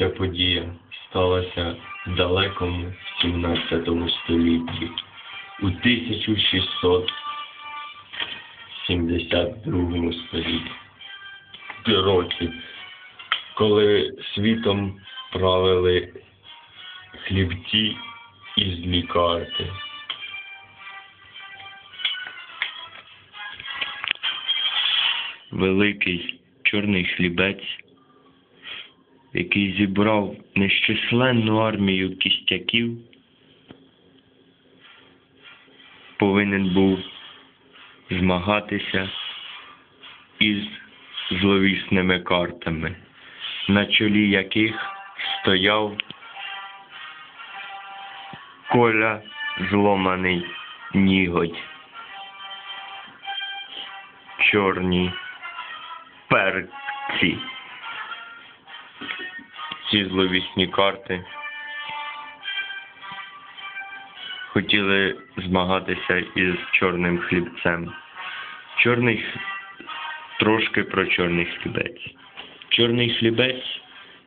Ця подія сталася в далекому 17 столітті у 1672 столітті році, коли світом правили хлібці із лікарти. Великий чорний хлібець, який зібрав нещисленну армію кістяків, повинен був змагатися із зловісними картами, на чолі яких стояв Коля зломаний нігодь. Чорні перці. Ці зловісні карти хотіли змагатися із чорним хлібцем. Чорний трошки про чорний хлібець. Чорний хлібець,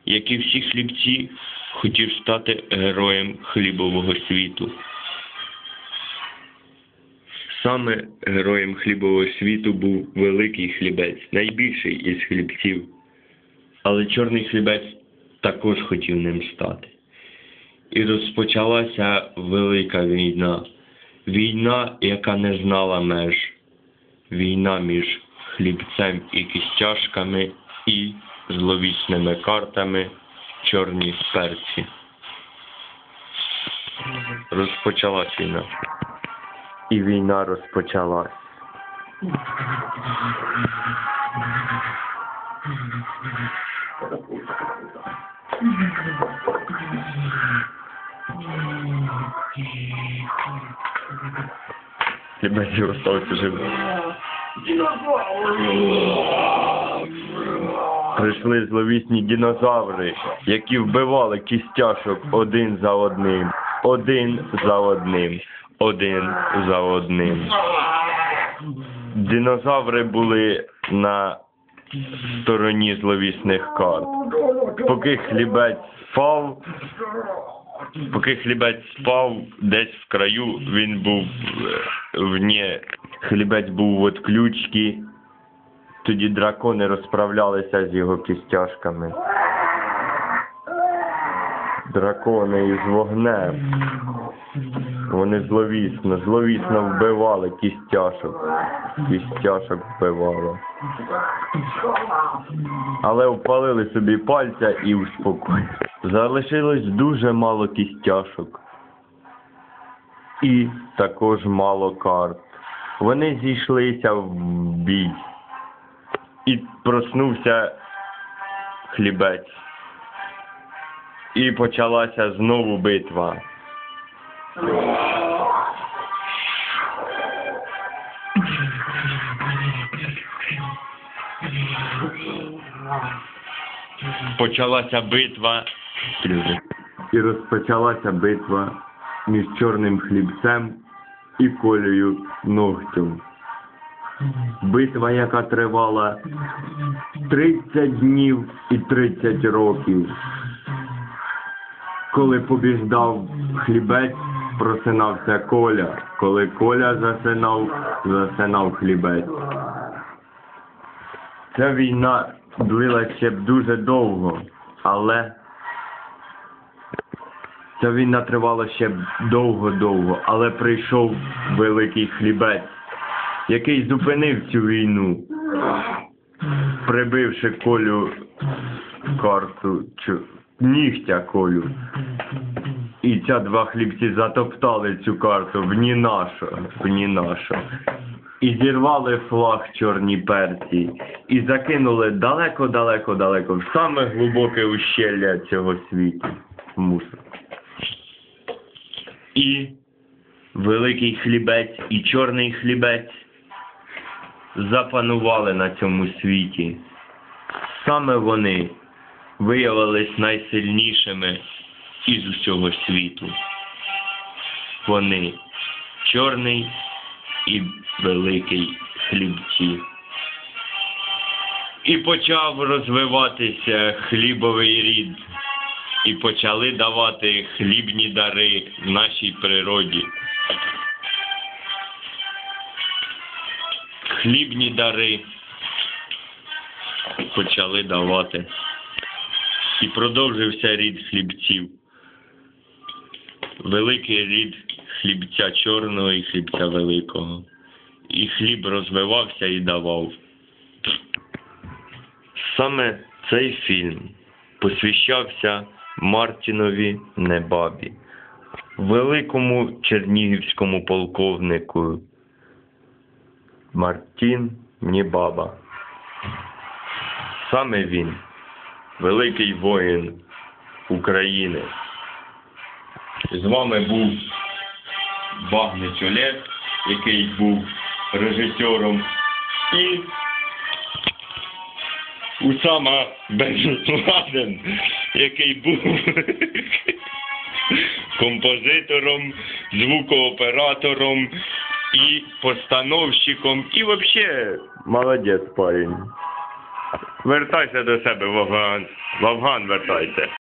як і всі хлібці, хотів стати героєм хлібового світу. Саме героєм хлібового світу був великий хлібець, найбільший із хлібців. Але чорний хлібець також хотів ним стати. І розпочалася велика війна. Війна, яка не знала меж. Війна між хлібцем і кістяшками і зловісними картами чорні перці. Розпочалась війна. І війна розпочалась. Хлібець остався живим. Прийшли зловісні динозаври, які вбивали кістяшок один за одним, один за одним, один за одним. Динозаври були на стороні зловісних карт. Поки хлібець спав, поки хлібець спав десь в краю, він був в вні, хлібець був в отключці. Тоді дракони розправлялися з його кістяшками. Дракони із вогнем. Вони зловісно, зловісно вбивали кістяшок. Кістяшок вбивали. Але впалили собі пальця і успокоїли. Залишилось дуже мало кістяшок. І також мало карт. Вони зійшлися в бій. І проснувся хлібець. І почалася знову битва. Почалася битва. І розпочалася битва між чорним хлібцем і колею ногтем. Битва, яка тривала 30 днів і 30 років. Коли побіждав хлібець, просинався Коля. Коли Коля засинав, засинав хлібець. Ця війна длилася ще б дуже довго, але ця війна тривала ще б довго-довго, але прийшов великий хлібець, який зупинив цю війну, прибивши колю карту нігтя колю. І ця два хлібці затоптали цю карту в ні нашу, в ні нашу. І зірвали флаг чорні перці, і закинули далеко-далеко-далеко в саме глибоке ущелля цього світу. Мусор. І великий хлібець і чорний хлібець запанували на цьому світі. Саме вони виявились найсильнішими із усього світу. Вони чорний і великий хлібці. І почав розвиватися хлібовий рід і почали давати хлібні дари нашій природі. Хлібні дари почали давати. І продовжився рід хлібців. Великий рід хлібця чорного і хлібця великого. І хліб розвивався і давав. Саме цей фільм посвящався Мартінові Небабі, великому чернігівському полковнику Мартін Небаба. Саме він, великий воїн України. З вами був Багнич Олег, який був режисером, і Усама Бен Ладен, який був композитором, звукооператором і постановщиком, і взагалі молодець парень. Вертайся до себе в Афган. В Афган вертайся.